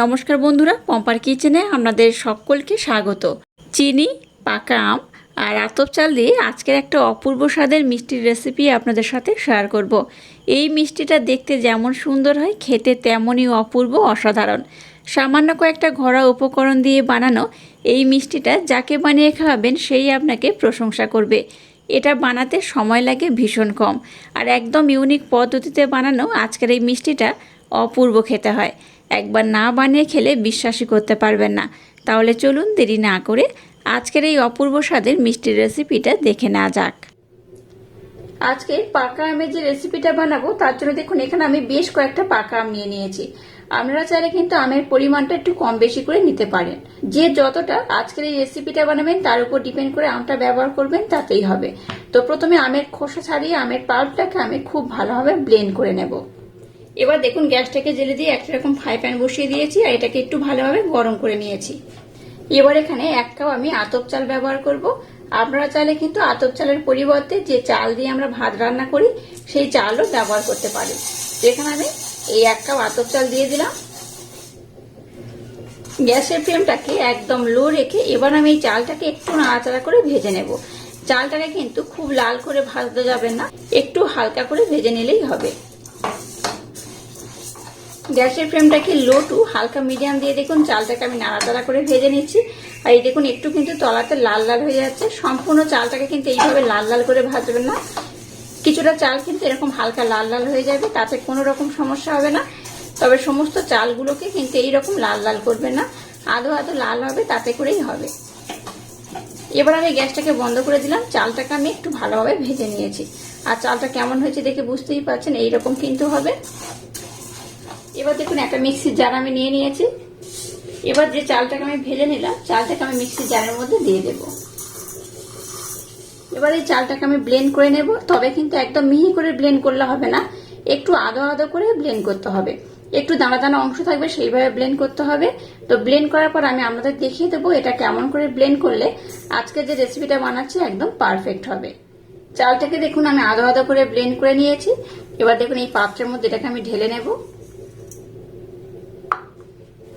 নমস্কার বন্ধুরা, পম্পার কিচেনে আপনাদের সকলকে স্বাগত। চিনি, পাকা আম আর আতপ চাল দিয়ে আজকের একটা অপূর্ব স্বাদের মিষ্টির রেসিপি আপনাদের সাথে শেয়ার করব। এই মিষ্টিটা দেখতে যেমন সুন্দর হয়, খেতে তেমনই অপূর্ব, অসাধারণ। সামান্য কয়েকটা ঘরোয়া উপকরণ দিয়ে বানানো এই মিষ্টিটা যাকে বানিয়ে খাওয়াবেন সেই আপনাকে প্রশংসা করবে। এটা বানাতে সময় লাগে ভীষণ কম। আর একদম ইউনিক পদ্ধতিতে বানানো আজকের এই মিষ্টিটা অপূর্ব খেতে হয়। একবার না বানিয়ে খেলে বিশ্বাসই করতে পারবেন না। তাহলে চলুন দেরি না করে আজকের এই অপূর্ব স্বাদের মিষ্টির রেসিপিটা দেখে নেওয়া যাক। আজকে পাকা আমের যে রেসিপিটা বানাবো, তার জন্য দেখুন, এখানে আমি বেশ কয়েকটা পাকা আম নিয়ে নিয়েছি। আপনারা চাইলে কিন্তু আমের পরিমাণটা একটু কম বেশি করে নিতে পারেন। যে যতটা আজকের এই রেসিপিটা বানাবেন, তার উপর ডিপেন্ড করে আমটা ব্যবহার করবেন, তাতেই হবে। তো প্রথমে আমের খোসা ছাড়িয়ে আমের পাল্পটাকে আমি খুব ভালোভাবে ব্লেন্ড করে নেব। এবার দেখুন গ্যাসটাকে জেলে দিয়ে একটা রকম ফ্রাই প্যান বসিয়ে দিয়েছি, আর এটাকে একটু ভালোভাবে গরম করে নিয়েছি। এবার এখানে এক কাপ আমি আতপ চাল ব্যবহার করব। আপনারা চাইলে কিন্তু আতপ চালের পরিবর্তে যে চাল দিয়ে আমরা ভাত রান্না করি, সেই চালও ব্যবহার করতে পারি। এখানে আমি এই এক কাপ আতপ চাল দিয়ে দিলাম। গ্যাসের ফ্লেমটাকে একদম লো রেখে এবার আমি এই চালটাকে একটু নাড়াচাড়া করে ভেজে নেব। চালটাকে কিন্তু খুব লাল করে ভাজতে যাবে না, একটু হালকা করে ভেজে নিলেই হবে। গ্যাসের ফ্লেমটাকে লো টু হালকা মিডিয়াম দিয়ে দেখুন, চালটাকে আমি নাড়াচাড়া করে ভেজে নিচ্ছি। আর এই দেখুন, একটু কিন্তু তলাতে লাল লাল হয়ে যাচ্ছে। সম্পূর্ণ চালটাকে কিন্তু এইভাবে লাল লাল করে ভাজবেন না। কিছুটা চাল কিন্তু এরকম হালকা লাল লাল হয়ে যাবে, তাতে কোনো রকম সমস্যা হবে না। তবে সমস্ত চালগুলোকে কিন্তু এইরকম লাল লাল করবে না। আদো আদো লাল হবে, তাতে করেই হবে। এবার আমি গ্যাসটাকে বন্ধ করে দিলাম। চালটাকে আমি একটু ভালোভাবে ভেজে নিয়েছি। আর চালটা কেমন হয়েছে দেখে বুঝতেই পারছেন, এইরকম কিন্তু হবে। এবার দেখুন একটা মিক্সির জার আমি নিয়ে নিয়েছি। এবার যে চালটাকে আমি ভেজে নিলাম, চালটাকে আমি মিক্সির জারের মধ্যে দিয়ে দেব। এবার এই চালটাকে আমি ব্লেন্ড করে নেব। তবে কিন্তু একদম মিহি করে ব্লেন্ড করলে হবে না। একটু আদো আদো করে ব্লেন্ড করতে হবে। একটু দানা দানা অংশ থাকবে, সেইভাবে ব্লেন্ড করতে হবে। তো ব্লেন্ড করার পর আমি আপনাদের দেখিয়ে দেবো এটা কেমন করে ব্লেন্ড করলে আজকে যে রেসিপিটা বানাচ্ছি একদম পারফেক্ট হবে। চালটাকে দেখুন আমি আদো আদো করে ব্লেন্ড করে নিয়েছি। এবার দেখুন এই পাত্রের মধ্যে এটাকে আমি ঢেলে নেব।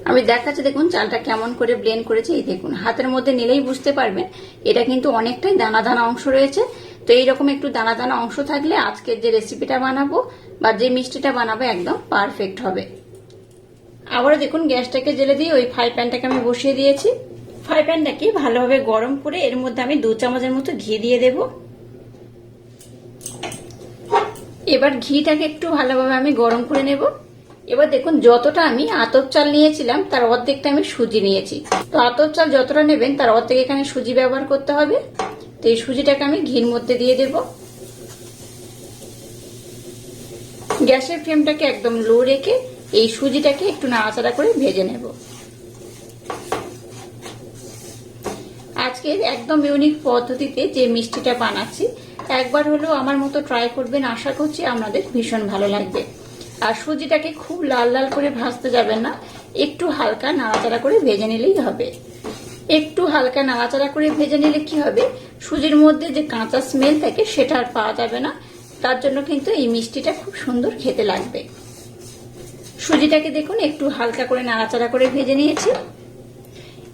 আমি দেখাচ্ছি, দেখুন, চালটা কেমন করে ব্লেন্ড করেছে, এই দেখুন, হাতের মধ্যে নিলেই বুঝতে পারবেন, এটা কিন্তু অনেকটাই দানা দানা অংশ রয়েছে। তো এইরকম একটু দানা দানা অংশ থাকলে আজকের যে রেসিপিটা বানাবো বা যে মিষ্টিটা বানাবো, একদম পারফেক্ট হবে। আবারও দেখুন, গ্যাসটাকে জেলে দিয়ে ওই ফ্রাই প্যানটাকে আমি বসিয়ে দিয়েছি। ফ্রাই প্যানটাকে ভালোভাবে গরম করে এর মধ্যে আমি দু চামচের মতো ঘি দিয়ে দেব। এবার ঘিটাকে একটু ভালোভাবে আমি গরম করে নেব। এবার দেখুন, যতটা আমি আতপ চাল নিয়েছিলাম, তার অর্ধেকটা আমি সুজি নিয়েছি। তো আতপ চাল যতটা নেবেন, তার অর্ধেক এখানে সুজি ব্যবহার করতে হবে। তো এই সুজিটাকে আমি ঘির মধ্যে দিয়ে দেব। গ্যাসের ফ্লেমটাকে একদম লো রেখে এই সুজিটাকে একটু নাড়াচাড়া করে ভেজে নেব। আজকে একদম ইউনিক পদ্ধতিতে যে মিষ্টিটা বানাচ্ছি, একবার হলেও আমার মতো ট্রাই করবেন, আশা করছি আপনাদের ভীষণ ভালো লাগবে। আর সুজিটাকে খুব লাল লাল করে ভাজতে যাবেন না। একটু হালকা নাড়াচাড়া করে ভেজে নিলেই হবে। একটু হালকা নাড়াচাড়া করে ভেজে নিলে কি হবে? সুজির মধ্যে যে কাঁচা স্মেল থাকে সেটা আর পাওয়া যাবে না। তার জন্য কিন্তু এই মিষ্টিটা খুব সুন্দর খেতে লাগবে। সুজিটাকে দেখুন, একটু হালকা করে নাড়াচাড়া করে ভেজে নিয়েছি।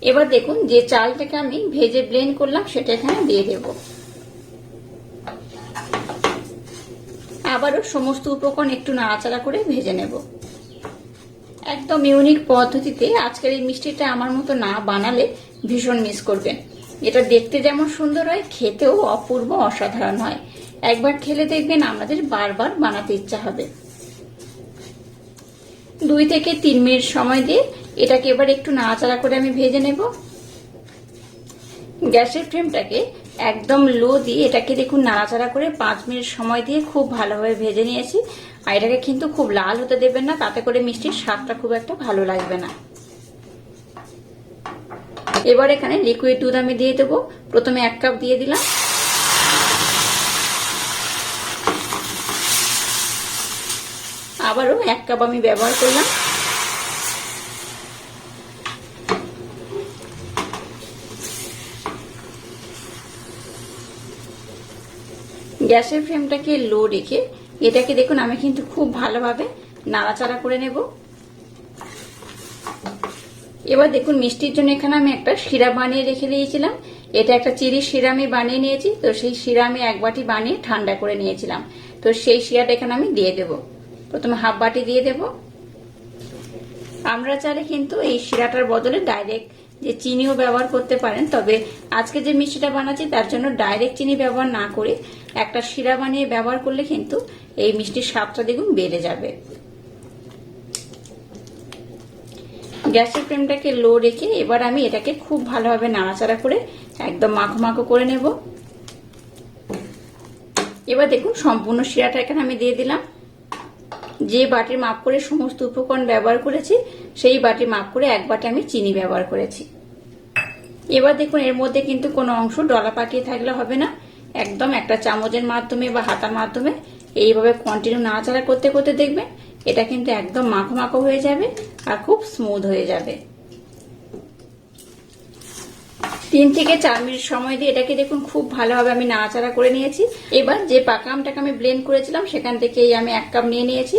এবার দেখুন যে চালটাকে আমি ভেজে ব্লেন্ড করলাম, সেটা এখানে দিয়ে দেবো। আবারও সমস্ত উপকরণ একটু নাড়াচাড়া করে ভেজে নেব। একদম ইউনিক পদ্ধতিতে আজকের এই মিষ্টিটা আমার মতো না বানালে ভীষণ মিস করবেন। এটা দেখতে যেমন সুন্দর হয়, খেতেও অপূর্ব অসাধারণ হয়। একবার খেলে দেখবেন আমাদের বারবার বানাতে ইচ্ছা হবে। দুই থেকে তিন মিনিট সময় দিয়ে এটাকে এবার একটু নাড়াচাড়া করে আমি ভেজে নেব। গ্যাসের ফ্লেমটাকে একদম লো দিয়ে এটাকে দেখুন নাড়াচাড়া করে পাঁচ মিনিট সময় দিয়ে খুব ভালোভাবে ভেজে নিয়েছি। আর এটাকে কিন্তু খুব লাল হতে দেবেন না, তাতে করে মিষ্টির স্বাদটা খুব একটা ভালো লাগবে না। এবার এখানে লিকুইড দুধ আমি দিয়ে দেবো। প্রথমে এক কাপ দিয়ে দিলাম। আবারও এক কাপ আমি ব্যবহার করলাম। গ্যাসের ফ্লেমটাকে লো রেখে এটাকে দেখুন, আমি কিন্তু খুব ভালোভাবে নাড়াচাড়া করে নেব। এবার দেখুন, মিষ্টির জন্য এখানে আমি একটা শিরা বানিয়ে রেখে দিয়েছিলাম। এটা একটা চিরি শিরা আমি বানিয়ে নিয়েছি, তো সেই শিরা আমি এক বাটি বানিয়ে ঠান্ডা করে নিয়েছিলাম। তো সেই শিরাটা এখানে আমি দিয়ে দেব। প্রথমে হাফ বাটি দিয়ে দেব। আমরা চাইলে কিন্তু এই শিরাটার বদলে ডাইরেক্ট যে চিনিও ব্যবহার করতে পারেন, তবে আজকে যে মিষ্টিটা বানাচ্ছি তার জন্য ডাইরেক্ট চিনি ব্যবহার না করে একটা শিরা বানিয়ে ব্যবহার করলে কিন্তু এই মিষ্টির স্বাদটা দ্বিগুণ বেড়ে যাবে। গ্যাসের ফ্লেমটাকে লো রেখে এবার আমি এটাকে খুব ভালোভাবে নাড়াচাড়া করে একদম মাখো মাখো করে নেব। এবার দেখুন সম্পূর্ণ শিরাটা এখানে আমি দিয়ে দিলাম। যে বাটির মাপ করে সমস্ত উপকরণ ব্যবহার করেছি, সেই বাটির মাপ করে এক বাটি আমি চিনি ব্যবহার করেছি। এবার দেখুন, এর মধ্যে কিন্তু কোনো অংশ ডলা পাকিয়ে থাকলে হবে না। একদম একটা চামচের মাধ্যমে বা হাতার মাধ্যমে এইভাবে কন্টিনিউ নাড়াচাড়া করতে করতে দেখবেন, এটা কিন্তু একদম মাখো মাখো হয়ে যাবে আর খুব স্মুথ হয়ে যাবে। তিন থেকে চার মিনিট সময় দিয়ে এটাকে দেখুন খুব ভালোভাবে আমি নাড়াচাড়া করে নিয়েছি। এবার যে পাকা আমটাকে আমি ব্লেন্ড করেছিলাম, সেখান থেকে আমি এক কাপ নিয়ে নিয়েছি।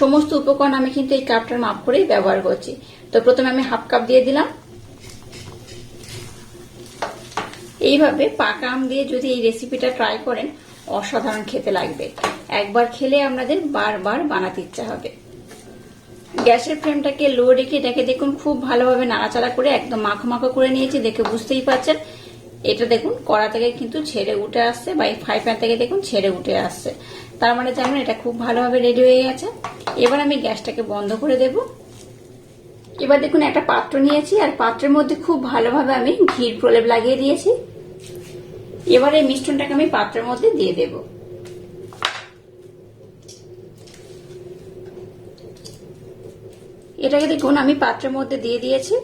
সমস্ত উপকরণ আমি কিন্তু এই কাপটার মাপ করেই ব্যবহার করছি। তো প্রথমে আমি হাফ কাপ দিয়ে দিলাম। এইভাবে পাকা আম দিয়ে যদি এই রেসিপিটা ট্রাই করেন, অসাধারণ খেতে লাগবে। একবার খেলে আপনাদের বারবার বানাতে ইচ্ছা হবে। গ্যাসের ফ্লেমটাকে লো রেখে এটাকে দেখুন খুব ভালোভাবে নাড়াচাড়া করে একদম মাখো মাখো করে নিয়েছি, দেখে বুঝতেই পারছেন। এটা দেখুন, কড়া থেকে কিন্তু ছেড়ে উঠে আসছে বা এই ফ্রাই প্যান থেকে দেখুন ছেড়ে উঠে আসছে। তার মানে যেমন এটা খুব ভালোভাবে রেডি হয়ে গেছে। এবার আমি গ্যাসটাকে বন্ধ করে দেব। এবার দেখুন একটা পাত্র নিয়েছি, আর পাত্রের মধ্যে খুব ভালোভাবে আমি ঘির প্রলেপ লাগিয়ে দিয়েছি। এবার এই মিষ্টনটাকে আমি পাত্রের মধ্যে দিয়ে দেবো। এটাকে দেখুন, আমি পাত্রের মধ্যে দিয়ে দিয়েছি।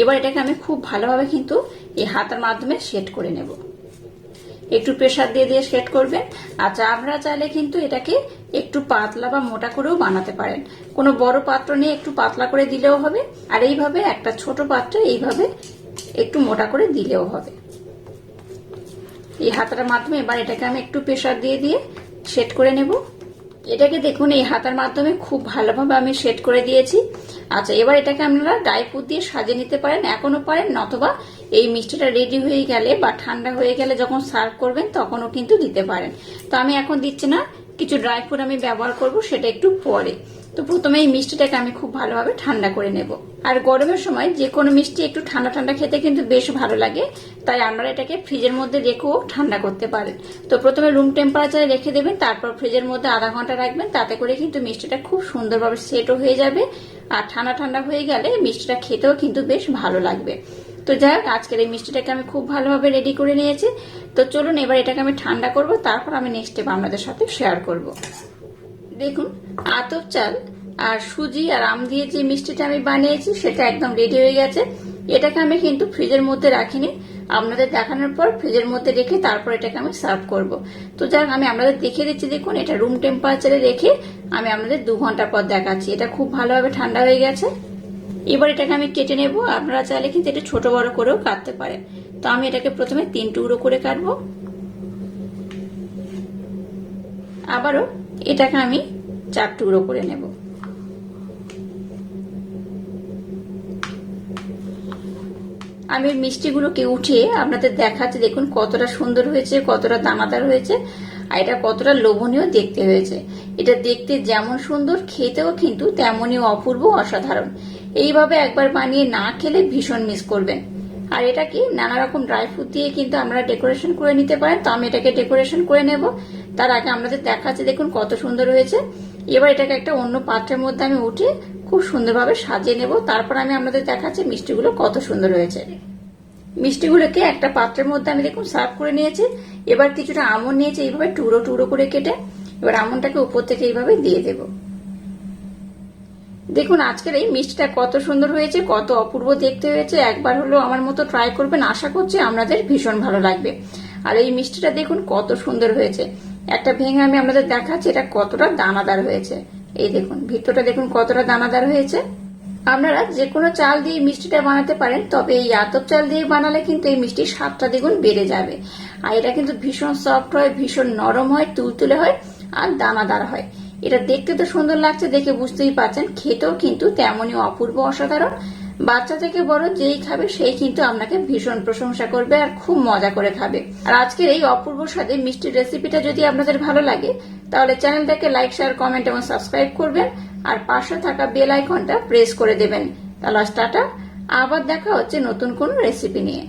এবার এটাকে আমি খুব ভালোভাবে কিন্তু এই হাতার মাধ্যমে সেট করে নেব। একটু প্রেশার দিয়ে দিয়ে সেট করবেন। আচ্ছা আপনারা চাইলে কিন্তু এটাকে একটু পাতলা বা মোটা করেও বানাতে পারেন। কোনো বড় পাত্র নিয়ে একটু পাতলা করে দিলেও হবে। আর এইভাবে একটা ছোট পাত্রে এইভাবে একটু মোটা করে দিলেও হবে। এই হাতার মাধ্যমে এবার এটাকে আমি একটু প্রেশার দিয়ে দিয়ে সেট করে নেব। এটাকে দেখুন, এই হাতার মাধ্যমে খুব ভালোভাবে আমি সেট করে দিয়েছি। আচ্ছা এবার এটাকে আপনারা ড্রাই ফ্রুট দিয়ে সাজিয়ে নিতে পারেন, এখনও পারেন, নতবা এই মিষ্টিটা রেডি হয়ে গেলে বা ঠান্ডা হয়ে গেলে যখন সার্ভ করবেন, তখনও কিন্তু দিতে পারেন। তো আমি এখন দিচ্ছি না, কিছু ড্রাই ফ্রুট আমি ব্যবহার করব, সেটা একটু পরে। তো প্রথমে এই মিষ্টিটাকে আমি খুব ভালোভাবে ঠান্ডা করে নেব। আর গরমের সময় যে কোনো মিষ্টি একটু ঠান্ডা ঠান্ডা খেতে কিন্তু বেশ ভালো লাগে, তাই আপনারা এটাকে ফ্রিজের মধ্যে রেখেও ঠান্ডা করতে পারেন। তো প্রথমে রুম টেম্পারেচারে রেখে দেবেন, তারপর ফ্রিজের মধ্যে আধা ঘণ্টা রাখবেন, তাতে করে কিন্তু মিষ্টিটা খুব সুন্দরভাবে সেটও হয়ে যাবে। আর ঠান্ডা ঠান্ডা হয়ে গেলে মিষ্টিটা খেতেও কিন্তু বেশ ভালো লাগবে। তো যাই হোক, আজকের এই মিষ্টিটাকে আমি খুব ভালোভাবে রেডি করে নিয়েছি। তো চলুন এবার এটাকে আমি ঠান্ডা করব, তারপর আমি নেক্সট স্টেপ আপনাদের সাথে শেয়ার করব। দেখুন, আতপ চাল আর সুজি আর আম দিয়ে যে মিষ্টিটা আমি বানিয়েছি, সেটা একদম রেডি হয়ে গেছে। এটাকে আমি কিন্তু ফ্রিজের মধ্যে রাখিনি। আপনাদের দেখানোর পর ফ্রিজের মধ্যে রেখে তারপর এটাকে আমি সার্ভ করব। তো যাক, আমি আপনাদের দেখে দিচ্ছি, দেখুন, এটা রুম টেম্পারেচারে রেখে আমি আপনাদের দু ঘণ্টা পর দেখাচ্ছি। এটা খুব ভালোভাবে ঠান্ডা হয়ে গেছে। এবার এটাকে আমি কেটে নেব। আপনারা চাইলে কিন্তু এটা ছোট বড় করেও কাটতে পারেন। তো আমি এটাকে প্রথমে তিন টুকরো করে কাটবো। আবারও এটাকে আমি চার টুকরো করে নেব। আমি মিষ্টিগুলোকে উঠিয়ে আপনাদের দেখাচ্ছি, দেখুন কতটা সুন্দর হয়েছে, কতটা দানাদার হয়েছে, আর এটা কতটা লোভনীয় দেখতে হয়েছে। এটা দেখতে যেমন সুন্দর, খেতেও কিন্তু তেমনই অপূর্ব অসাধারণ। এইভাবে একবার বানিয়ে না খেলে ভীষণ মিস করবেন। আর এটাকে নানা রকম ড্রাই ফ্রুট দিয়ে কিন্তু আমরা ডেকোরেশন করে নিতে পারেন, তো আমি এটাকে ডেকোরেশন করে নেব। তার আগে আপনাদের দেখাচ্ছে, দেখুন কত সুন্দর হয়েছে। এবার এটাকে একটা অন্য পাত্রের মধ্যে আমি উঠে খুব সুন্দরভাবে সাজিয়ে নেব। তারপর আমি আপনাদের দেখাচ্ছি মিষ্টিগুলো কত সুন্দর হয়েছে। মিষ্টিগুলোকে একটা পাত্রের মধ্যে আমি দেখুন সার্ভ করে নিয়েছি। এবার কিছুটা আমন নিয়েছি, এইভাবে টুকরো টুকরো করে কেটে এবার আমনটাকে উপর থেকে এইভাবে দিয়ে দেব। দেখুন আজকের এই মিষ্টিটা কত সুন্দর হয়েছে, কত অপূর্ব দেখতে হয়েছে। একবার হলো আমার মতো ট্রাই করবেন। আশা করছি আপনাদের ভীষণ ভালো লাগবে। আর এই মিষ্টিটা দেখুন কত সুন্দর হয়েছে। একটা ভেঙে আমি আপনাদের দেখাচ্ছি, এটা কতটা দানাদার হয়েছে। এই দেখুন, ভিতরটা দেখুন কতটা দানাদার হয়েছে। আপনারা যে কোনো চাল দিয়ে মিষ্টিটা বানাতে পারেন, তবে এই আতপ চাল দিয়ে বানালে কিন্তু এই মিষ্টির স্বাদটা দ্বিগুণ বেড়ে যাবে। আর এটা কিন্তু ভীষণ সফট হয়, ভীষণ নরম হয়, তুলতুলে হয় আর দানাদার হয়। এটা দেখতে তো সুন্দর লাগছে, দেখে বুঝতেই পারছেন। খেতেও কিন্তু তেমনই অপূর্ব, অসাধারণ। বাচ্চা থেকে বড় যেই খাবে সেই কিন্তু আপনাকে ভীষণ প্রশংসা করবে আর খুব মজা করে খাবে। আর আজকের এই অপূর্ব স্বাদে মিষ্টির রেসিপিটা যদি আপনাদের ভালো লাগে, তাহলে চ্যানেলটাকে লাইক শেয়ার কমেন্ট এবং সাবস্ক্রাইব করবেন। আর পাশে থাকা বেল আইকনটা প্রেস করে দেবেন। তাহলে টাটা। আবার দেখা হচ্ছে নতুন কোন রেসিপি নিয়ে।